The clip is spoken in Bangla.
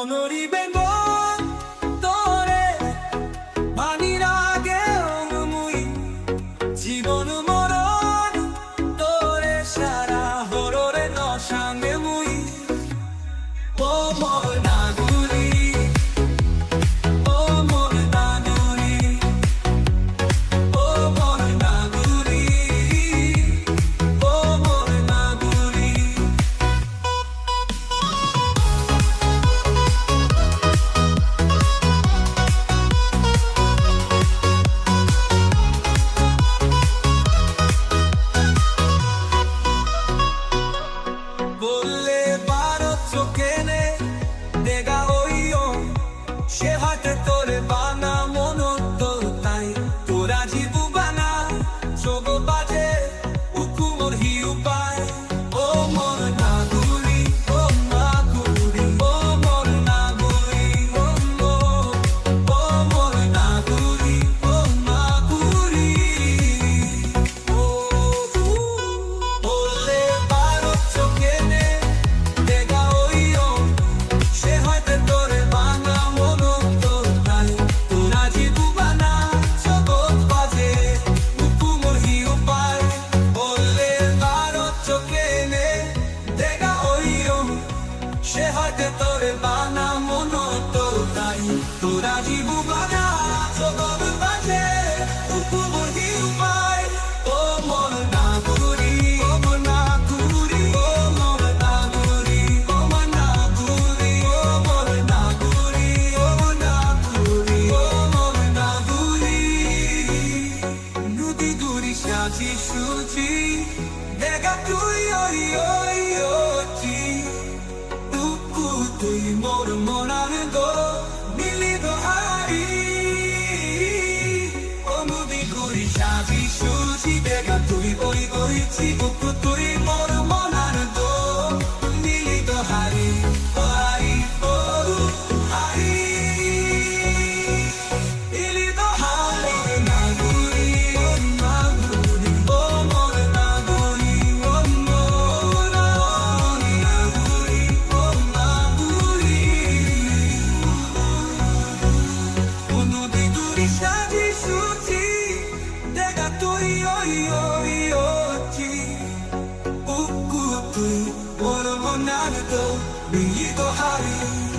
মনরিবে মন তোরে ভানির আগে মুই জীবন মরণ তোরে সারা হররে নসাঙ্গে মুই ও মন সে তোরে বানা মনো তোর তাই? তোরা জীবু বানা, জগৎ বাজে হুকুমর হিউ ও মন না গুরি ও মন না গুরি ও মন না গুরি ও মন না গুরি ও মন না গুরি ও মন না গুরি ও মন না গুরি নদী গুরি সাজি সুজি দেখা তুই, ওই ওই। sigo cotorreando. 나누던 우리 이거 하리